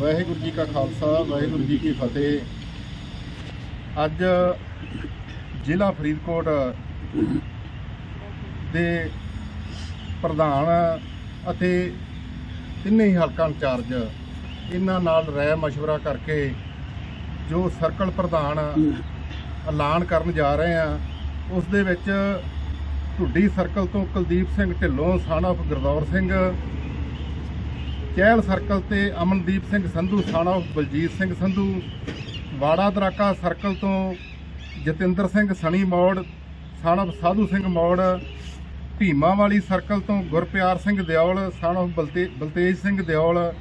ਵਾਹਿਗੁਰੂ ਜੀ ਕਾ ਖਾਲਸਾ, ਵਾਹਿਗੁਰੂ ਜੀ ਕੀ ਫਤਿਹ। ਅੱਜ ਜ਼ਿਲ੍ਹਾ ਫਰੀਦਕੋਟ ਦੇ ਪ੍ਰਧਾਨ ਅਤੇ ਤਿੰਨੇ ਹੀ ਹਲਕਾ ਇੰਚਾਰਜ, ਇਹਨਾਂ ਨਾਲ ਰਾਏ ਮਸ਼ਵਰਾ ਕਰਕੇ ਜੋ ਸਰਕਲ ਪ੍ਰਧਾਨ ਐਲਾਨ ਕਰਨ ਜਾ ਰਹੇ ਆ, ਉਸ ਦੇ ਵਿੱਚ ਢੁੱਡੀ ਸਰਕਲ ਤੋਂ Kuldeep Singh Dhillon, son of Gurdaur Singh, Chahal circle ਤੇ Amandeep Singh Sandhu, son of Baljit Singh Sandhu, Wara Daraka circle ਤੋਂ ਜਤਿੰਦਰ ਸਿੰਘ ਸਣੀ ਮੌੜ, son of ਸਾਧੂ ਸਿੰਘ ਮੌੜ, ਭੀਮਾ ਵਾਲੀ ਸਰਕਲ ਤੋਂ ਗੁਰਪਿਆਰ ਸਿੰਘ ਦਿਓਲ, son of ਬਲਤੇ- ਬਲਤੇਜ ਸਿੰਘ ਦਿਓਲ,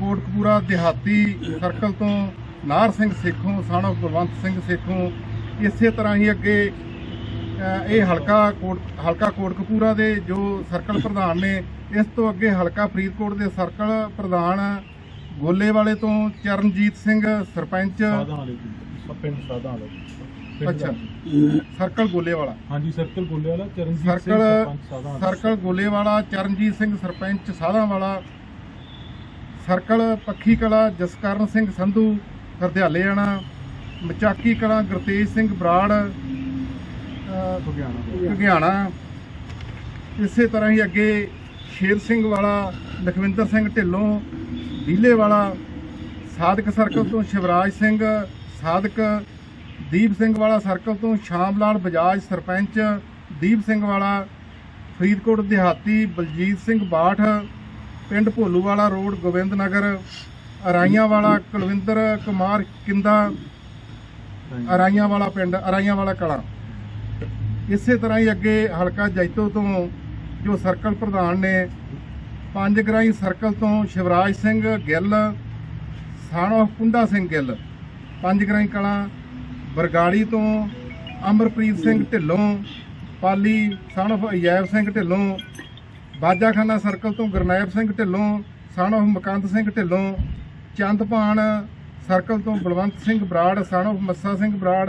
ਕੋਟਕਪੂਰਾ ਦਿਹਾਤੀ ਸਰਕਲ ਤੋਂ ਨਾਰ ਸਿੰਘ ਸੇਖੋਂ of ਬਲਵੰਤ ਸਿੰਘ ਸੇਖੋਂ ਇਸੇ ਤਰ੍ਹਾਂ ਹੀ ਅੱਗੇ ਇਹ ਹਲਕਾ ਕੋਟ ਹਲਕਾ ਕੋਟਕਪੂਰਾ ਦੇ ਜੋ ਸਰਕਲ ਪ੍ਰਧਾਨ ਨੇ ਇਸ ਤੋਂ ਅੱਗੇ ਹਲਕਾ ਫਰੀਦਕੋਟ ਦੇ ਸਰਕਲ ਪ੍ਰਧਾਨ ਗੋਲੇ ਵਾਲੇ ਤੋਂ ਚਰਨਜੀਤ ਸਿੰਘ ਸਰਪੰਚ। ਪਿੰਡ ਸਾਦਾ ਵਾਲੇ ਅੱਛਾ। ਸਰਕਲ ਗੋਲੇ ਵਾਲਾ ਹਾਂਜੀ ਸਰਕਲ ਗੋਲੇ ਵਾਲਾ ਚਰਨਜੀਤ ਸਿੰਘ ਸਰਕਲ ਸਰਪੰਚ ਸਾਦਾ ਵਾਲਾ। ਸਰਕਲ ਗੋਲੇ ਵਾਲਾ ਚਰਨਜੀਤ ਸਿੰਘ ਸਰਪੰਚ ਸਾਧਾਂ ਵਾਲਾ। ਸਰਕਲ ਪੱਖੀ ਕਲਾ ਜਸਕਰਨ ਸਿੰਘ ਸੰਧੂ ਹਰਦਿਆਲੇ ਆਣਾ ਮਚਾਕੀ ਕਲਾਂ ਗੁਰਤੇਜ ਸਿੰਘ ਬਰਾੜ ਅ, ਲੁਧਿਆਣਾ ਇਸੇ ਤਰ੍ਹਾਂ ਹੀ ਅੱਗੇ ਸ਼ੇਰ ਸਿੰਘ ਵਾਲਾ ਲਖਵਿੰਦਰ ਸਿੰਘ ਢਿੱਲੋਂ ਬੀਲੇ ਵਾਲਾ ਸਾਧਕ ਸਰਕਲ ਤੋਂ ਸ਼ਿਵਰਾਜ ਸਿੰਘ ਸਾਧਕ ਦੀਪ ਸਿੰਘ ਵਾਲਾ ਸਰਕਲ ਤੋਂ ਸ਼ਾਮ ਲਾਲ ਬਜਾਜ ਸਰਪੰਚ ਦੀਪ ਸਿੰਘ ਵਾਲਾ ਫਰੀਦਕੋਟ ਦਿਹਾਤੀ ਬਲਜੀਤ ਸਿੰਘ ਬਾਠ ਪਿੰਡ ਭੋਲੂ ਵਾਲਾ ਰੋਡ ਗੋਬਿੰਦ ਨਗਰ ਅਰਾਈਆਂ ਵਾਲਾ ਕੁਲਵਿੰਦਰ ਕੁਮਾਰ ਕਿੰਦਾ? ਅਰਾਈਆਂ ਵਾਲਾ ਪਿੰਡ ਅਰਾਈਆਂ ਵਾਲਾ ਕਲਾ। ਇਸੇ ਤਰ੍ਹਾਂ ਹੀ ਅੱਗੇ ਹਲਕਾ ਜੈਤੋ ਤੋਂ ਜੋ ਸਰਕਲ ਪ੍ਰਧਾਨ ਨੇ ਪੰਜ ਗਰਾਈ ਸਰਕਲ ਤੋਂ ਸ਼ਿਵਰਾਜ ਸਿੰਘ ਗਿੱਲ ਸਾਣੋ ਕੁੰਡਾ ਸਿੰਘ ਗਿੱਲ ਪੰਜ ਗਰਾਈ ਕਲਾਂ ਬਰਗਾੜੀ ਤੋਂ ਅਮਰਪ੍ਰੀਤ ਸਿੰਘ ਢਿੱਲੋਂ ਪਾਲੀ ਸਾਣੋ ਅਯੈਬ ਸਿੰਘ ਢਿੱਲੋਂ ਬਾਜਾਖਾਨਾ ਸਰਕਲ ਤੋਂ ਗੁਰਨੈਬ ਸਿੰਘ ਢਿੱਲੋਂ ਸਾਣੋ ਮਕੰਦ ਸਿੰਘ ਢਿੱਲੋਂ ਚੰਦਪਾਨ ਸਰਕਲ ਤੋਂ ਬਲਵੰਤ ਸਿੰਘ ਬਰਾੜ ਸਾਣੋ ਮੱਸਾ ਸਿੰਘ ਬਰਾੜ,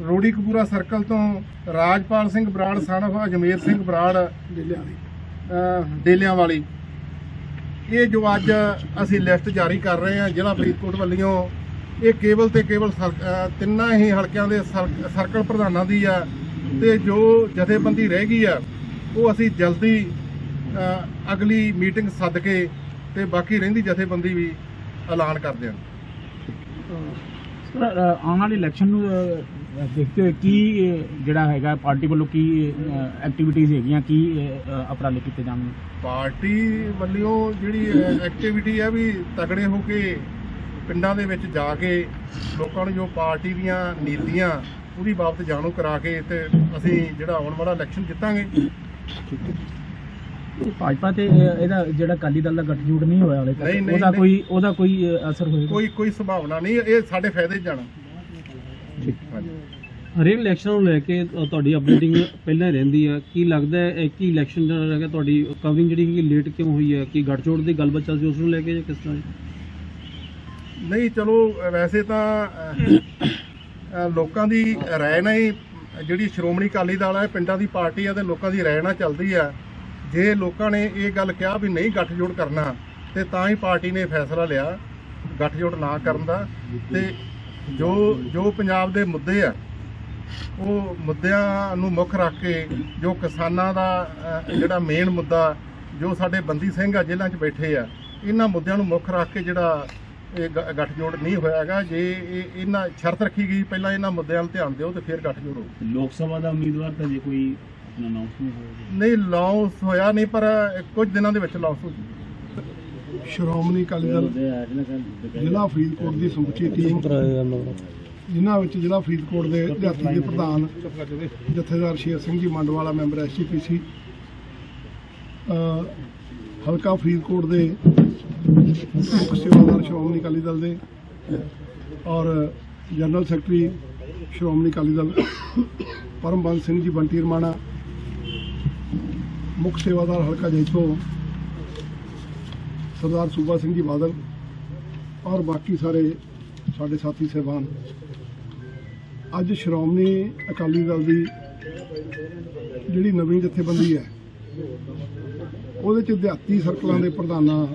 ਰੋੜੀ ਕਪੂਰਾ ਸਰਕਲ ਤੋਂ ਰਾਜਪਾਲ ਸਿੰਘ ਬਰਾੜ ਸਾਣੋ ਅਜਮੇਰ ਸਿੰਘ ਬਰਾੜ, ਅਹ ਡੇਲਿਆਂ ਵਾਲੀ ਇਹ ਜੋ ਅੱਜ ਅਸੀਂ ਲਿਸਟ ਜਾਰੀ ਕਰ ਰਹੇ ਹਾਂ ਜ਼ਿਲ੍ਹਾ ਫਰੀਦਕੋਟ ਵੱਲੋਂ, ਇਹ ਕੇਵਲ ਤੇ ਕੇਵਲ ਸਰ- ਤਿੰਨਾਂ ਹੀ ਹਲਕਿਆਂ ਦੇ ਸਰ- ਸਰਕਲ ਪ੍ਰਧਾਨਾਂ ਦੀ ਆ ਤੇ ਜੋ ਜਥੇਬੰਦੀ ਰਹਿ ਗਈ ਆ, ਉਹ ਅਸੀਂ ਜਲਦੀ ਅਗਲੀ ਮੀਟਿੰਗ ਸੱਦ ਕੇ ਤੇ ਬਾਕੀ ਰਹਿੰਦੀ ਜਥੇਬੰਦੀ ਵੀ ਐਲਾਨ ਕਰ ਅ, ਆਉਣ ਵਾਲੇ ਇਲੈਕਸ਼ਨ ਨੂੰ ਦੇਖਦੇ ਹੋਏ ਕੀ ਜਿਹੜਾ ਹੈਗਾ ਪਾਰਟੀ ਵੱਲੋਂ ਕੀ ਐਕਟੀਵਿਟੀਜ਼ ਹੈਗੀਆਂ ਕੀ ਉਪਰਾਲੇ ਕੀਤੇ ਜਾਣਗੇ? ਪਾਰਟੀ ਵੱਲੋਂ ਜਿਹੜੀ ਐਕਟੀਵਿਟੀ ਹੈ ਵੀ ਤਗੜੇ ਹੋ ਕੇ ਪਿੰਡਾਂ ਦੇ ਵਿੱਚ ਜਾ ਕੇ ਲੋਕਾਂ ਨੂੰ ਜੋ ਪਾਰਟੀ ਦੀਆਂ ਨੀਤੀਆਂ ਉਹਦੀ ਬਾਬਤ ਜਾਣੂ ਕਰਾ ਕੇ ਤੇ ਅਸੀਂ ਜਿਹੜਾ ਆਉਣ ਵਾਲਾ ਇਲੈਕਸ਼ਨ ਜਿੱਤਾਂਗੇ। ਭਾਜਪਾ ਤੇ ਇਹਦਾ ਜਿਹੜਾ ਅਕਾਲੀ ਦਲ ਦਾ ਗੱਠਜੋੜ ਨਹੀਂ ਹੋਇਆ ਹਲੇ ਨਹੀਂ, ਤੱਕ ਨਹੀਂ, ਉਹਦਾ ਨਹੀਂ। ਕੋਈ ਉਹਦਾ ਕੋਈ ਅਸਰ ਹੋਏਗਾ? ਕੋਈ ਕੋਈ ਸੰਭਾਵਨਾ ਨਹੀਂ ਇਹ ਸਾਡੇ ਫਾਇਦੇ 'ਚ ਜਾਣਾ। ਹਾਂਜੀ। ਹਰੇਕ ਇਲੈਕਸ਼ਨ ਨੂੰ ਲੈ ਕੇ ਅ, ਤੁਹਾਡੀ ਅਪਡੇਟਿੰਗ ਪਹਿਲਾਂ ਹੀ ਰਹਿੰਦੀ ਹੈ ਕੀ ਲੱਗਦਾ ਹੈ ਕਿ ਇਲੈਕਸ਼ਨ ਜਿਹੜਾ ਹੈਗਾ ਤੁਹਾਡੀ ਕਵਰਿੰਗ ਜਿਹੜੀ ਹੈਗੀ ਲੇਟ ਕਿਉਂ ਹੋਈ ਹੈ? ਕਿ ਗੱਠਜੋੜ ਦੀ ਗੱਲਬਾਤ ਚੱਲ ਸੀ ਉਸ ਨੂੰ ਲੈ ਕੇ ਜਾਂ ਕਿਸ ਤਰ੍ਹਾਂ? ਨਹੀਂ ਚਲੋ ਵੈਸੇ ਤਾਂ ਲੋਕਾਂ ਦੀ ਰਾਏ ਨਾਲ ਹੀ ਜਿਹੜੀ ਸ਼੍ਰੋਮਣੀ ਅਕਾਲੀ ਦਲ ਹੈ ਪਿੰਡਾਂ ਦੀ ਪਾਰਟੀ ਹੈ ਤੇ ਲੋਕਾਂ ਦੀ ਰਾਏ ਨਾਲ ਚੱਲਦੀ ਆ ਜੇ ਲੋਕਾਂ ਨੇ ਇਹ ਗੱਲ ਕਿਹਾ ਵੀ ਨਹੀਂ ਗੱਠਜੋੜ ਕਰਨਾ, ਤੇ ਤਾਂ ਹੀ ਪਾਰਟੀ ਨੇ ਫੈਸਲਾ ਲਿਆ ਗੱਠਜੋੜ ਨਾ ਕਰਨ ਦਾ। ਤੇ ਜੋ ਜੋ ਪੰਜਾਬ ਦੇ ਮੁੱਦੇ ਆ, ਉਹ ਮੁੱਦਿਆਂ ਨੂੰ ਮੁੱਖ ਰੱਖ ਕੇ ਜੋ ਕਿਸਾਨਾਂ ਦਾ ਜਿਹੜਾ ਮੇਨ ਮੁੱਦਾ, ਜੋ ਸਾਡੇ ਬੰਦੀ ਸਿੰਘ ਆ ਜੇਲ੍ਹਾਂ 'ਚ ਬੈਠੇ ਆ, ਇਹਨਾਂ ਮੁੱਦਿਆਂ ਨੂੰ ਮੁੱਖ ਰੱਖ ਕੇ ਜਿਹੜਾ ਇਹ ਗ- ਗੱਠਜੋੜ ਨਹੀਂ ਹੋਇਆਗਾ ਜੇ ਇਹ, ਇਹਨਾਂ ਸ਼ਰਤ ਰੱਖੀ ਗਈ, ਪਹਿਲਾਂ ਇਹਨਾਂ ਮੁੱਦਿਆਂ 'ਤੇ ਧਿਆਨ ਦਿਓ ਤੇ ਫਿਰ ਗੱਠਜੋੜ ਹੋਊ। ਲੋਕ ਸਭਾ ਦਾ ਉਮੀਦਵਾਰ ਤਾਂ ਜੇ ਕੋਈ ਅਨਾਉਂਸ ਨਹੀਂ ਲਾਂਚ ਹੋਇਆ ਨਹੀਂ ਪਰ ਕੁਝ ਦਿਨਾਂ ਦੇ ਵਿੱਚ ਲਾਂਚ ਹੋ ਜੂ ਸ਼੍ਰੋਮਣੀ ਅਕਾਲੀ ਦਲ ਜ਼ਿਲ੍ਹਾ ਫਰੀਦਕੋਟ ਦੀ ਸਮੁੱਚੀ ਟੀਮ ਜਿਨ੍ਹਾਂ ਵਿੱਚ ਜ਼ਿਲ੍ਹਾ ਫਰੀਦਕੋਟ ਦੇ ਦਿਹਾਤੀ ਦੇ ਪ੍ਰਧਾਨ ਜਥੇਦਾਰ ਸ਼ੇਰ ਸਿੰਘ ਜੀ ਮੰਡਵਾਲਾ ਮੈਂਬਰ ਐਸਜੀਪੀਸੀ ਹਲਕਾ ਫਰੀਦਕੋਟ ਦੇ ਮੁੱਖ ਸੇਵਾਦਾਰ ਸ਼੍ਰੋਮਣੀ ਅਕਾਲੀ ਦਲ ਦੇ ਔਰ ਜਨਰਲ ਸੈਕਟਰੀ ਸ਼੍ਰੋਮਣੀ ਅਕਾਲੀ ਦਲ ਪਰਮਬੰਸ ਸਿੰਘ ਜੀ ਬੰਟੀ ਰਮਾਣਾ ਮੁੱਖ ਸੇਵਾਦਾਰ ਹਲਕਾ ਜੈਤੋ ਸਰਦਾਰ ਸੂਬਾ ਸਿੰਘ ਜੀ ਬਾਦਲ ਔਰ ਬਾਕੀ ਸਾਰੇ ਸਾਡੇ ਸਾਥੀ ਸਹਿਬਾਨ। ਅੱਜ ਸ਼੍ਰੋਮਣੀ ਅਕਾਲੀ ਦਲ ਦੀ ਜਿਹੜੀ ਨਵੀਂ ਜਥੇਬੰਦੀ ਹੈ, ਉਹਦੇ ਚ ਦਿਹਾਤੀ ਸਰਕਲਾਂ ਦੇ ਪ੍ਰਧਾਨਾਂ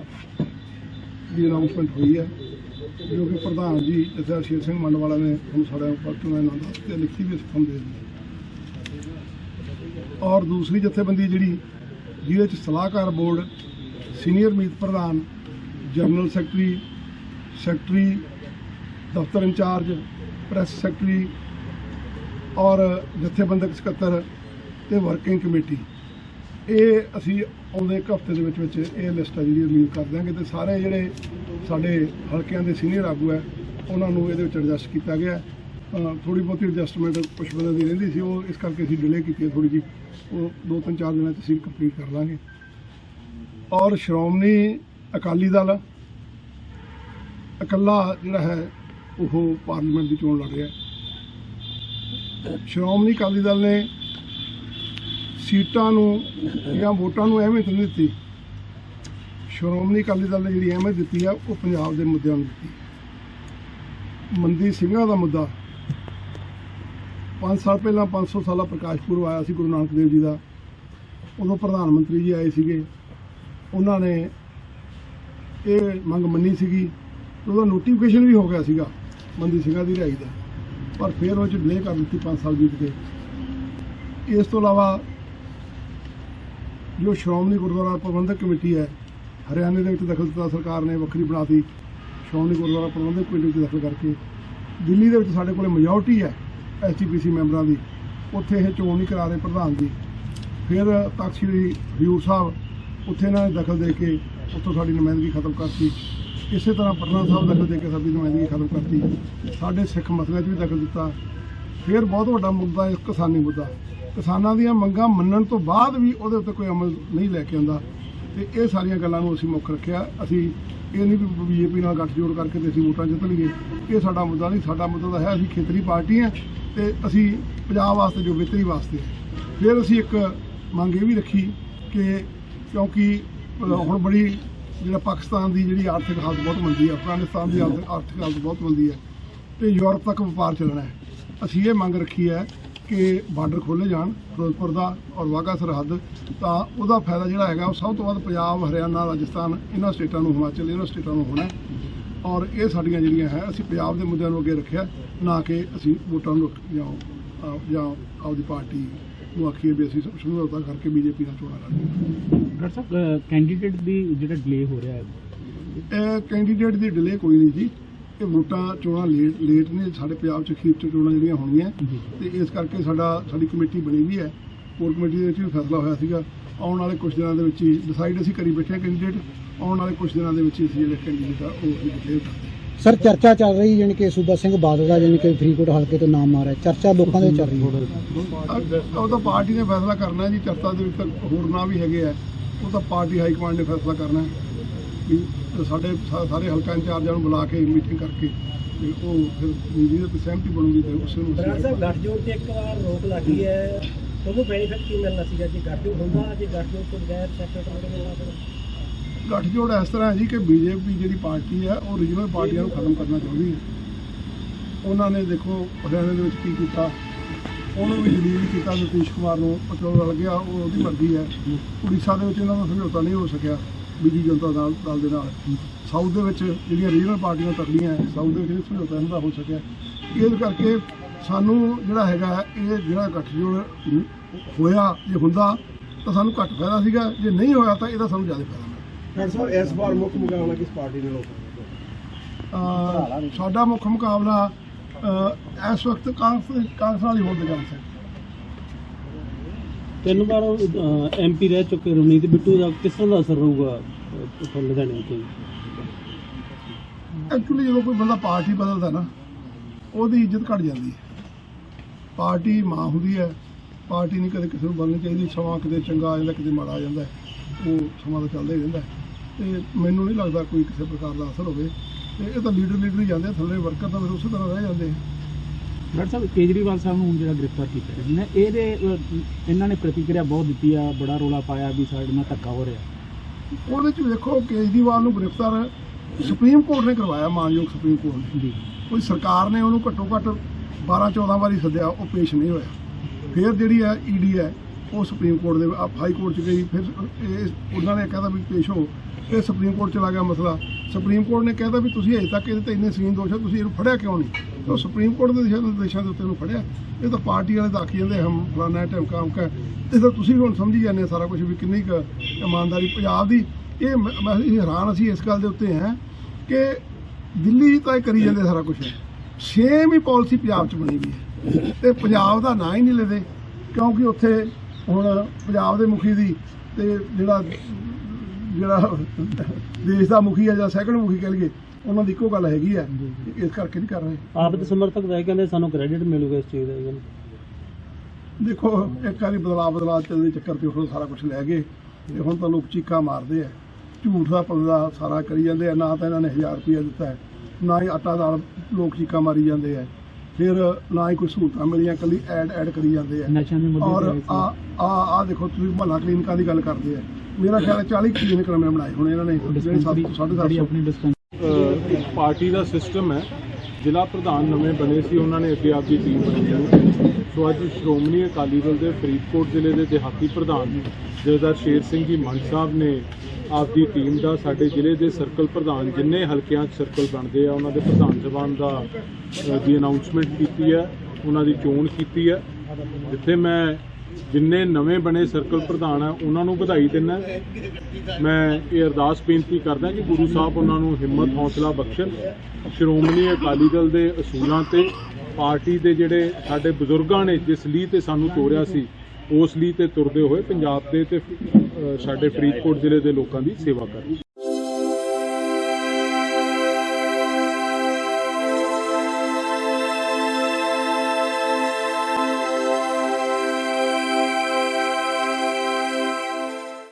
ਦੀ ਅਨਾਉਂਸਮੈਂਟ ਹੋਈ ਹੈ, ਜੋ ਕਿ ਪ੍ਰਧਾਨ ਜੀ ਜਥੇਦਾਰ ਸ਼ੇਰ ਸਿੰਘ ਮੰਡਵਾਲਾ ਨੇ ਹੁਣ ਸਾਡੇ ਪਲਟਨ ਦਾ ਨਾਮ ਦੱਸ ਲਿਖੀ ਵੀ ਸਥਮ ਦੇ ਦਿੱਤੀ ਔਰ ਦੂਸਰੀ ਜਥੇਬੰਦੀ ਜਿਹੜੀ, ਜਿਹਦੇ ਚ ਸਲਾਹਕਾਰ ਬੋਰਡ, ਸੀਨੀਅਰ ਮੀਤ ਪ੍ਰਧਾਨ, ਜਨਰਲ ਸੈਕਟਰੀ ਸੈਕਟਰੀ, ਦਫ਼ਤਰ ਇੰਚਾਰਜ, ਪ੍ਰੈਸ ਸੈਕਟਰੀ ਔਰ ਜਥੇਬੰਦਕ ਸਕੱਤਰ ਤੇ ਵਰਕਿੰਗ ਕਮੇਟੀ। ਇਹ ਅਸੀਂ ਆਉਂਦੇ ਇੱਕ ਹਫ਼ਤੇ ਦੇ ਵਿੱਚ ਵਿੱਚ ਇਹ ਲਿਸਟ ਆ ਜਿਹੜੀ ਰਿਲੀਜ਼ ਕਰ ਦਿਆਂਗੇ ਤੇ ਸਾਰੇ ਜਿਹੜੇ ਸਾਡੇ ਹਲਕਿਆਂ ਦੇ ਸੀਨੀਅਰ ਆਗੂ ਹੈ, ਉਹਨਾਂ ਨੂੰ ਇਹਦੇ ਵਿੱਚ ਐਡਜਸਟ ਕੀਤਾ ਗਿਆ ਥੋੜੀ ਬਹੁਤੀ ਐਡਜਸਟਮੈਂਟ ਕੁਝ ਬੰਦੇ ਦੀ ਰਹਿੰਦੀ ਸੀ, ਉਹ ਇਸ ਕਰਕੇ ਅਸੀਂ ਡਿਲੇ ਕੀਤੀ ਥੋੜੀ ਜੀ ਉਹ ਦੋ ਤਿੰਨ ਚਾਰ ਦਿਨਾਂ 'ਚ ਅਸੀਂ ਕੰਪਲੀਟ ਕਰ ਲਾਂਗੇ। ਔਰ ਸ਼੍ਰੋਮਣੀ ਅਕਾਲੀ ਦਲ ਇਕੱਲਾ ਜਿਹੜਾ ਹੈ, ਉਹ ਪਾਰਲੀਮੈਂਟ ਦੀ ਚੋਣ ਲੜ ਰਿਹਾ ਸ਼੍ਰੋਮਣੀ ਅਕਾਲੀ ਦਲ ਨੇ ਸੀਟਾਂ ਨੂੰ ਜਾਂ ਵੋਟਾਂ ਨੂੰ ਅਹਿਮੀਅਤ ਨਹੀਂ ਦਿੱਤੀ। ਸ਼੍ਰੋਮਣੀ ਅਕਾਲੀ ਦਲ ਨੇ ਜਿਹੜੀ ਅਹਿਮੀਅਤ ਦਿੱਤੀ ਆ, ਉਹ ਪੰਜਾਬ ਦੇ ਮੁੱਦਿਆਂ ਨੂੰ ਦਿੱਤੀ। ਮੰਦੀ ਸਿੰਘਾਂ ਦਾ ਮੁੱਦਾ 5 ਸਾਲ ਪਹਿਲਾਂ 500 ਸਾਲਾ ਪ੍ਰਕਾਸ਼ ਪੁਰਬ ਆਇਆ ਸੀ ਗੁਰੂ ਨਾਨਕ ਦੇਵ ਜੀ ਦਾ। ਉਦੋਂ ਪ੍ਰਧਾਨ ਮੰਤਰੀ ਜੀ ਆਏ ਸੀਗੇ। ਉਹਨਾਂ ਨੇ ਇਹ ਮੰਗ ਮੰਨੀ ਸੀਗੀ ਉਹਦਾ ਨੋਟੀਫਿਕੇਸ਼ਨ ਵੀ ਹੋ ਗਿਆ ਸੀਗਾ ਬੰਦੀ ਸਿੰਘਾਂ ਦੀ ਰਿਹਾਈ ਦਾ। ਪਰ ਫਿਰ ਉਹ ਚ ਡਿਲੇ ਕਰ ਦਿੱਤੀ 5 ਸਾਲ ਬੀਤ ਕੇ। ਇਸ ਤੋਂ ਇਲਾਵਾ ਜੋ ਸ਼੍ਰੋਮਣੀ ਗੁਰਦੁਆਰਾ ਪ੍ਰਬੰਧਕ ਕਮੇਟੀ ਹੈ, ਹਰਿਆਣੇ ਦੇ ਵਿੱਚ ਦਖਲ ਦਿੱਤਾ ਸਰਕਾਰ ਨੇ, ਵੱਖਰੀ ਬਣਾਤੀ। ਸ਼੍ਰੋਮਣੀ ਗੁਰਦੁਆਰਾ ਪ੍ਰਬੰਧਕ ਕਮੇਟੀ ਵਿੱਚ ਦਖਲ ਕਰਕੇ। ਦਿੱਲੀ ਦੇ ਵਿੱਚ ਸਾਡੇ ਕੋਲੇ ਮੈਜੋਰਟੀ ਹੈ। ਐਸਜੀਪੀਸੀ ਮੈਂਬਰਾਂ ਦੀ। ਉੱਥੇ ਇਹ ਚੋਣ ਨਹੀਂ ਕਰਾ ਰਹੇ ਪ੍ਰਧਾਨ ਦੀ ਫਿਰ ਤਖ਼ਤ ਸ੍ਰੀ ਹਜ਼ੂਰ ਸਾਹਿਬ, ਉੱਥੇ ਇਹਨਾਂ ਨੇ ਦਖਲ ਦੇ ਕੇ ਉੱਥੋਂ ਸਾਡੀ ਨੁਮਾਇੰਦਗੀ ਖਤਮ ਕਰਤੀ। ਇਸੇ ਤਰ੍ਹਾਂ ਪਟਨਾ ਸਾਹਿਬ ਦਖਲ ਦੇ ਕੇ ਸਾਡੀ ਨੁਮਾਇੰਦਗੀ ਖਤਮ ਕਰਤੀ। ਸਾਡੇ ਸਿੱਖ ਮਸਲਿਆਂ 'ਚ ਵੀ ਦਖਲ ਦਿੱਤਾ। ਫਿਰ ਬਹੁਤ ਵੱਡਾ ਮੁੱਦਾ ਹੈ ਕਿਸਾਨੀ ਮੁੱਦਾ। ਕਿਸਾਨਾਂ ਦੀਆਂ ਮੰਗਾਂ ਮੰਨਣ ਤੋਂ ਬਾਅਦ ਵੀ ਉਹਦੇ ਉੱਤੇ ਕੋਈ ਅਮਲ ਨਹੀਂ ਲੈ ਕੇ ਆਉਂਦਾ। ਤੇ ਇਹ ਸਾਰੀਆਂ ਗੱਲਾਂ ਨੂੰ ਅਸੀਂ ਮੁੱਖ ਰੱਖਿਆ। ਅਸੀਂ ਇਹ ਨਹੀਂ ਵੀ ਬੀਜੇਪੀ ਨਾਲ ਗੱਠਜੋੜ ਕਰਕੇ ਤੇ ਅਸੀਂ ਵੋਟਾਂ ਜਿੱਤ ਲਈਏ। ਇਹ ਸਾਡਾ ਮੁੱਦਾ ਨਹੀਂ, ਸਾਡਾ ਮੁੱਦਾ ਤਾਂ ਹੈ, ਅਸੀਂ ਖੇਤਰੀ ਪਾਰਟੀ ਹੈ ਤੇ ਅਸੀਂ ਪੰਜਾਬ ਵਾਸਤੇ ਜੋ ਬਿਹਤਰੀ ਵਾਸਤੇ ਫਿਰ ਅਸੀਂ ਇੱਕ ਮੰਗ ਇਹ ਵੀ ਰੱਖੀ ਕਿ ਕਿਉਂਕਿ ਹੁਣ ਬੜੀ ਜਿਹੜਾ ਪਾਕਿਸਤਾਨ ਦੀ ਜਿਹੜੀ ਆਰਥਿਕ ਹਾਲਤ ਬਹੁਤ ਮੰਦੀ ਹੈ, ਅਫਗਾਨਿਸਤਾਨ ਦੀ ਆਰਥਿਕ ਆਰਥਿਕ ਹਾਲਤ ਬਹੁਤ ਮੰਦੀ ਹੈ ਤੇ ਯੂਰਪ ਤੱਕ ਵਪਾਰ ਚੱਲਣਾ ਹੈ। ਅਸੀਂ ਇਹ ਮੰਗ ਰੱਖੀ ਹੈ ਕਿ ਬਾਰਡਰ ਖੋਲੇ ਜਾਣ ਫਿਰੋਜ਼ਪੁਰ ਦਾ ਔਰ ਵਾਹਗਾ ਸਰਹੱਦ ਤਾਂ ਉਹਦਾ ਫਾਇਦਾ ਜਿਹੜਾ ਹੈਗਾ ਉਹ ਸਭ ਤੋਂ ਵੱਧ ਪੰਜਾਬ ਹਰਿਆਣਾ ਰਾਜਸਥਾਨ ਇਹਨਾਂ ਸਟੇਟਾਂ ਨੂੰ ਹਿਮਾਚਲ ਇਹਨਾਂ ਸਟੇਟਾਂ ਨੂੰ ਹੋਣਾ। ਔਰ ਇਹ ਸਾਡੀਆਂ ਜਿਹੜੀਆਂ ਹੈ ਅਸੀਂ ਪੰਜਾਬ ਦੇ ਮੁੱਦਿਆਂ ਨੂੰ ਅੱਗੇ ਰੱਖਿਆ ਨਾ ਕਿ ਅਸੀਂ ਵੋਟਾਂ ਨੂੰ ਜਾਂ ਜਾਂ ਆਪਦੀ ਪਾਰਟੀ ਨੂੰ ਆਖੀਏ ਵੀ ਅਸੀਂ ਸਮਝੌਤਾ ਕਰਕੇ ਬੀਜੇਪੀ ਨਾਲ ਚੋਣਾਂ ਲੜਨੀਆਂ ਡਾਕਟਰ ਸਾਹਿਬ ਕੈਂਡੀਡੇਟ ਦੀ ਜਿਹੜਾ ਡਿਲੇ ਹੋ ਰਿਹਾ ਹੈ। ਇਹ ਕੈਂਡੀਡੇਟ ਦੀ ਡਿਲੇ ਕੋਈ ਨਹੀਂ ਜੀ। ਇਹ ਵੋਟਾਂ ਚੋਣਾਂ ਲੇਟ ਲੇਟ ਨੇ ਸਾਡੇ ਪੰਜਾਬ ਚ ਚ ਚੋਣਾਂ ਜਿਹੜੀਆਂ ਹੋਣੀਆਂ ਤੇ ਇਸ ਕਰਕੇ ਸਾਡਾ ਸਾਡੀ ਕਮੇਟੀ ਬਣੀ ਵੀ ਹੈ। ਕੋਰ ਕਮੇਟੀ ਦੇ ਵਿੱਚ ਵੀ ਫੈਸਲਾ ਹੋਇਆ ਸੀਗਾ। ਆਉਣ ਵਾਲੇ ਕੁਝ ਦਿਨਾਂ ਦੇ ਵਿੱਚ ਹੀ ਡਿਸਾਈਡ ਅਸੀਂ ਕਰੀ ਬੈਠੇ ਕੈਂਡੀਡੇਟ ਆਉਣ ਵਾਲੇ ਕੁਝ ਦਿਨਾਂ ਦੇ ਵਿੱਚ ਹੀ ਅਸੀਂ ਜਿਹੜੇ ਕੈਂਡੀਡੇਟ ਆ ਉਹ ਅਸੀਂ ਡਿਕਲੇਅਰ ਕਰਦੇ ਸਰ ਚਰਚਾ ਚੱਲ ਰਹੀ ਜਾਣੀ ਕਿ ਸੂਬਾ ਸਿੰਘ ਬਾਦਲ ਦਾ ਜਾਣੀ ਕਿ ਫਰੀਦਕੋਟ ਹਲਕੇ ਤੋਂ ਨਾਮ ਆ ਰਿਹਾ ਚਰਚਾ ਲੋਕਾਂ ਦੇ ਚੱਲ ਰਹੀ ਉਹ ਤਾਂ ਪਾਰਟੀ ਨੇ ਫੈਸਲਾ ਕਰਨਾ ਹੈ ਜੀ ਚਰਚਾ ਦੇ ਵਿੱਚ ਹੋਰ ਨਾਂ ਵੀ ਹੈਗੇ ਆ। ਉਹ ਤਾਂ ਪਾਰਟੀ ਹਾਈ ਕਮਾਂਡ ਨੇ ਫੈਸਲਾ ਕਰਨਾ। ਹੈ ਵੀ ਸਾਡੇ ਸਾਰੇ ਹਲਕਾ ਇੰਚਾਰਜਾਂ ਨੂੰ ਬੁਲਾ ਕੇ ਮੀਟਿੰਗ ਕਰਕੇ ਤੇ ਉਹ ਫਿਰ ਜਿਹਦੇ ਤੇ ਸਹਿਮਤੀ ਬਣੂਗੀ ਤੇ ਉਸ ਨੂੰ ਬਰਾੜ ਸਾਹਿਬ ਗੱਠਜੋੜ ਤੇ ਇੱਕ ਵਾਰ ਰੋਕ ਲੱਗੀ ਹੈ। ਉਹਨੂੰ ਬੈਨੀਫਿਟ ਕੀ ਮਿਲਣਾ ਸੀਗਾ? ਜੇ ਗੱਠਜੋੜ ਹੁੰਦਾ ਜੇ ਗੱਠਜੋੜ ਤੋਂ ਬਗੈਰ ਸੈਕਟਰ ਮਿਲਣਾ ਫਿਰ? ਗੱਠਜੋੜ ਇਸ ਤਰ੍ਹਾਂ ਹੈ ਜੀ ਕਿ ਬੀਜੇਪੀ ਜਿਹੜੀ ਪਾਰਟੀ ਹੈ ਉਹ ਰੀਜਨਲ ਪਾਰਟੀਆਂ ਨੂੰ ਖਤਮ ਕਰਨਾ ਚਾਹੁੰਦੀ ਹੈ। ਉਹਨਾਂ ਨੇ ਦੇਖੋ ਹਰਿਆਣਾ ਦੇ ਵਿੱਚ ਕੀ ਕੀਤਾ? ਉਹਨੂੰ ਵੀ ਜਲੀਲ ਕੀਤਾ ਨਤੀਸ਼ ਕੁਮਾਰ ਨੂੰ ਪਟਰੋਲ ਰਲ ਗਿਆ ਉਹ ਉਹਦੀ ਮਰਜ਼ੀ ਹੈ। ਉੜੀਸਾ ਦੇ ਵਿੱਚ ਇਹਨਾਂ ਦਾ ਸਮਝੌਤਾ ਨਹੀਂ ਹੋ ਸਕਿਆ। ਬੀਜੀ ਜਨਤਾ ਦਲ ਦਲ ਦੇ ਨਾਲ। ਸਾਊਥ ਦੇ ਵਿੱਚ ਜਿਹੜੀਆਂ ਰੀਜਨਲ ਪਾਰਟੀਆਂ ਤਕੜੀਆਂ ਸਾਊਥ ਦੇ ਵਿੱਚ ਸਮਝੌਤਾ ਇਹਨਾਂ ਦਾ ਹੋ ਸਕਿਆ। ਇਸ ਕਰਕੇ ਸਾਨੂੰ ਜਿਹੜਾ ਹੈਗਾ ਇਹ ਜਿਹੜਾ ਗੱਠਜੋੜ ਹੋਇਆ ਜੇ ਹੁੰਦਾ ਤਾਂ ਸਾਨੂੰ ਘੱਟ ਫਾਇਦਾ ਸੀਗਾ। ਜੇ ਨਹੀਂ ਹੋਇਆ ਤਾਂ ਇਹਦਾ ਸਾਨੂੰ ਜ਼ਿਆਦਾ ਫਾਇਦਾ ਡਾਕਟਰ ਸਾਹਿਬ ਇਸ ਵਾਰ ਮੁੱਖ ਮੁਕਾਬਲਾ ਕਿਸ ਪਾਰਟੀ ਨਾਲ ਅਹ ਸਾਡਾ ਮੁੱਖ ਮੁਕਾਬਲਾ ਇਸ ਵਕਤ ਕਾਂਗਰਸ ਕਾਂਗਰਸ ਨਾਲ ਹੀ ਹੋਣ ਦੇ ਚਾਂਸ ਹੈ। ਤਿੰਨ ਵਾਰ ਐਮਪੀ ਰਹਿ ਚੁੱਕੇ ਰਵਨੀਤ ਬਿੱਟੂ ਦਾ ਕਿਸ ਤਰ੍ਹਾਂ ਦਾ ਅਸਰ ਰਹੂਗਾ ਅਹ, ਲੁਧਿਆਣੇ ਤੇ? ਐਕਚੁਅਲੀ ਜਦੋਂ ਕੋਈ ਬੰਦਾ ਪਾਰਟੀ ਬਦਲਦਾ ਨਾ ਉਹਦੀ ਇੱਜ਼ਤ ਘਟ ਜਾਂਦੀ ਹੈ। ਪਾਰਟੀ ਮਾਂ ਹੁੰਦੀ ਹੈ ਪਾਰਟੀ ਨਹੀਂ ਕਦੇ ਕਿਸੇ ਨੂੰ ਬਦਲਣੀ ਚਾਹੀਦੀ ਸਮਾਂ ਕਿਤੇ ਚੰਗਾ ਆ ਜਾਂਦਾ ਕਿਤੇ ਮਾੜਾ ਆ ਜਾਂਦਾ ਉਹ ਸਮਾਂ ਤਾਂ ਚੱਲਦਾ ਹੀ ਰਹਿੰਦਾ ਤੇ ਮੈਨੂੰ ਨਹੀਂ ਲੱਗਦਾ ਕੋਈ ਕਿਸੇ ਪ੍ਰਕਾਰ ਦਾ ਅਸਰ ਹੋਵੇ। ਤੇ ਇਹ ਤਾਂ ਲੀਡਰ ਲੀਡਰ ਹੀ ਜਾਂਦੇ ਥੱਲੇ ਵਰਕਰ ਤਾਂ ਫਿਰ ਉਸੇ ਤਰ੍ਹਾਂ ਰਹਿ ਜਾਂਦੇ ਡਾਕਟਰ ਸਾਹਿਬ ਕੇਜਰੀਵਾਲ ਸਾਹਿਬ ਨੂੰ ਹੁਣ ਜਿਹੜਾ ਗ੍ਰਿਫਤਾਰ ਕੀਤਾ ਗਿਆ ਨੇ ਇਹਦੇ ਅਹ, ਇਹਨਾਂ ਨੇ ਪ੍ਰਤੀਕਿਰਿਆ ਬਹੁਤ ਦਿੱਤੀ ਆ ਬੜਾ ਰੋਲਾ ਪਾਇਆ ਵੀ ਸਾਡੇ ਨਾਲ ਧੱਕਾ ਹੋ ਰਿਹਾ। ਉਹਦੇ ਚ ਵੇਖੋ ਕੇਜਰੀਵਾਲ ਨੂੰ ਗ੍ਰਿਫਤਾਰ ਸੁਪਰੀਮ ਕੋਰਟ ਨੇ ਕਰਵਾਇਆ ਮਾਨਯੋਗ ਸੁਪਰੀਮ ਕੋਰਟ ਨੇ। ਜੀ। ਕੋਈ ਸਰਕਾਰ ਨੇ ਉਹਨੂੰ ਘੱਟੋ ਘੱਟ 12 14 ਵਾਰੀ ਸੱਦਿਆ ਉਹ ਪੇਸ਼ ਨਹੀਂ ਹੋਇਆ। ਫਿਰ ਜਿਹੜੀ ਹੈ ਈਡੀ ਹੈ ਉਹ ਸੁਪਰੀਮ ਕੋਰਟ ਦੇ ਹਾਈ ਕੋਰਟ ਚ ਗਈ, ਫਿਰ ਇਹ ਉਹਨਾਂ ਨੇ ਕਹਿੰਦਾ ਵੀ ਪੇਸ਼ ਹੋ। ਇਹ ਸੁਪਰੀਮ ਕੋਰਟ ਚਲਾ ਗਿਆ ਮਸਲਾ। ਸੁਪਰੀਮ ਕੋਰਟ ਨੇ ਕਹਿੰਦਾ ਵੀ ਤੁਸੀਂ ਅਜੇ ਤੱਕ ਇਹਦੇ ਤੇ ਇੰਨੇ ਸੀਨ ਦੋਸ਼ ਹੈ ਤੁਸੀਂ ਇਹਨੂੰ ਫੜਿਆ ਕਿਉਂ ਨਹੀਂ? ਤਾਂ ਉਹ ਸੁਪਰੀਮ ਕੋਰਟ ਦੇ ਦਿਸ਼ਾ ਨਿਰਦੇਸ਼ਾਂ ਦੇ ਉੱਤੇ ਇਹਨੂੰ ਫੜਿਆ। ਇਹ ਤਾਂ ਪਾਰਟੀ ਵਾਲੇ ਤਾਂ ਆਖੀ ਜਾਂਦੇ, ਹਮ ਫਲਾਣਾ ਟਾਈਮ ਕਾਮ ਕਾ ਇਹ ਤਾਂ ਤੁਸੀਂ ਵੀ ਹੁਣ ਸਮਝੀ ਜਾਂਦੇ ਸਾਰਾ ਕੁਝ ਵੀ ਕਿੰਨੀ ਕੁ ਇਮਾਨਦਾਰੀ ਪੰਜਾਬ ਦੀ। ਇਹ ਮੈਂ ਹੈਰਾਨ ਅਸੀਂ ਇਸ ਗੱਲ ਦੇ ਉੱਤੇ ਹੈ ਕਿ ਦਿੱਲੀ ਤਾਂ ਇਹ ਕਰੀ ਜਾਂਦੇ ਸਾਰਾ ਕੁਝ ਸੇਮ ਹੀ ਪਾਲਿਸੀ ਪੰਜਾਬ 'ਚ ਬਣੀ ਵੀ ਹੈ। ਤੇ ਪੰਜਾਬ ਦਾ ਨਾਂ ਹੀ ਨਹੀਂ ਲੈਦੇ, ਕਿਉਂਕਿ ਉੱਥੇ ਹੁਣ ਪੰਜਾਬ ਦੇ ਮੁਖੀ ਦੀ ਤੇ ਜਿਹੜਾ ਜਿਹੜਾ ਦੇਸ਼ ਦਾ ਮੁਖੀ ਹੈ ਜਾਂ ਸੈਕੰਡ ਮੁਖੀ ਕਹਿ ਲਈਏ ਉਹਨਾਂ ਦੀ ਇੱਕੋ ਗੱਲ ਹੈਗੀ ਹੈ ਇਸ ਕਰਕੇ ਨਹੀਂ ਕਰ ਰਹੇ। ਆਪ ਦੇ ਸਮਰਥਕ ਵੈ ਕਹਿੰਦੇ ਸਾਨੂੰ ਕ੍ਰੈਡਿਟ ਮਿਲੂਗਾ ਇਸ ਚੀਜ਼ ਦਾ। ਦੇਖੋ ਇੱਕ ਵਾਰੀ ਬਦਲਾਅ ਬਦਲਾਅ ਚੱਲਦੇ ਚੱਕਰ ਤੇ ਉਹ ਸਾਰਾ ਕੁਝ ਲੈ ਗਏ ਤੇ ਹੁਣ ਤਾਂ ਲੋਕ ਚੀਕਾਂ ਮਾਰਦੇ ਆ। ਝੂਠ ਦਾ ਪਰਦਾ ਸਾਰਾ ਕਰੀ ਜਾਂਦੇ ਆ ਨਾ ਤਾਂ ਇਹਨਾਂ ਨੇ 1000 ਰੁਪਏ ਦਿੱਤਾ ਨਾ ਹੀ ਆਟਾ ਦਾਲ ਲੋਕ ਚੀਕਾਂ ਮਾਰੀ ਜਾਂਦੇ ਆ। ਫਿਰ ਨਾ ਹੀ ਕੋਈ ਸਹੂਲਤਾਂ ਮਿਲੀਆਂ ਕੱਲੀ ਐਡ ਐਡ ਕਰੀ ਜਾਂਦੇ ਆ। ਨਸ਼ਿਆਂ ਦੇ ਮੁੱਦੇ ਔਰ। ਆ ਆ ਆ ਦੇਖੋ ਤੁਸੀਂ ਮਹੱਲਾ ਕਲੀਨਿਕਾਂ ਦੀ ਗੱਲ ਕਰਦੇ ਆ। ਮੇਰਾ ਖਿਆਲ ਹੈ 40 ਕਲੀਨਿਕ ਨਵੇਂ ਬਣਾਏ ਹੁਣ ਇਹਨਾਂ ਨੇ ਜਿਹੜੇ ਸੱਤ ਸਾਢੇ ਸੱਤ ਜਿਹੜੀ ਸੌ। ਆਪਣੀ ਡਿਸਪੈਂਸ ਅਹ ਇੱਕ ਪਾਰਟੀ ਦਾ ਸਿਸਟਮ ਹੈ ਜ਼ਿਲ੍ਹਾ ਪ੍ਰਧਾਨ ਨਵੇਂ ਬਣੇ ਸੀ ਉਹਨਾਂ ਨੇ ਅੱਗੇ ਆਪਦੀ ਟੀਮ ਬਣਾਈ ਹੈ। ਸੋ ਅੱਜ ਸ਼੍ਰੋਮਣੀ ਅਕਾਲੀ ਦਲ ਦੇ ਫਰੀਦਕੋਟ ਜ਼ਿਲ੍ਹੇ ਦੇ ਦਿਹਾਤੀ ਪ੍ਰਧਾਨ ਜਥੇਦਾਰ ਸ਼ੇਰ ਸਿੰਘ ਜੀ ਮੰਨ ਸਾਹਿਬ ਨੇ ਆਪਦੀ ਟੀਮ ਦਾ ਸਾਡੇ ਜ਼ਿਲ੍ਹੇ ਦੇ ਸਰਕਲ ਪ੍ਰਧਾਨ ਜਿੰਨੇ ਹਲਕਿਆਂ 'ਚ ਸਰਕਲ ਬਣਦੇ ਆ, ਉਹਨਾਂ ਦੇ ਪ੍ਰਧਾਨ ਜ਼ਬਾਨ ਦਾ ਦੀ ਅਨਾਉਂਸਮੈਂਟ ਕੀਤੀ ਹੈ ਉਹਨਾਂ ਦੀ ਚੋਣ ਕੀਤੀ ਹੈ ਜਿੱਥੇ ਮੈਂ ਜਿੰਨੇ ਨਵੇਂ ਬਣੇ ਸਰਕਲ ਪ੍ਰਧਾਨ ਆ, ਉਹਨਾਂ ਨੂੰ ਵਧਾਈ ਦਿੰਦਾ। ਮੈਂ ਇਹ ਅਰਦਾਸ ਬੇਨਤੀ ਕਰਦਾ ਕਿ ਗੁਰੂ ਸਾਹਿਬ ਉਹਨਾਂ ਨੂੰ ਹਿੰਮਤ, ਹੌਸਲਾ ਬਖਸ਼ਣ। ਸ਼੍ਰੋਮਣੀ ਅਕਾਲੀ ਦਲ ਦੇ ਅਸੂਲਾਂ ਤੇ ਪਾਰਟੀ ਦੇ ਜਿਹੜੇ ਸਾਡੇ ਬਜ਼ੁਰਗਾਂ ਨੇ ਜਿਸ ਲੀਹ ਤੇ ਸਾਨੂੰ ਤੋਰਿਆ ਸੀ, ਉਸ ਲੀਹ ਤੇ ਤੁਰਦੇ ਹੋਏ ਪੰਜਾਬ ਦੇ ਤੇ ਸਾਡੇ ਫਰੀਦਕੋਟ ਜ਼ਿਲ੍ਹੇ ਦੇ ਲੋਕਾਂ ਦੀ ਸੇਵਾ ਕਰਨ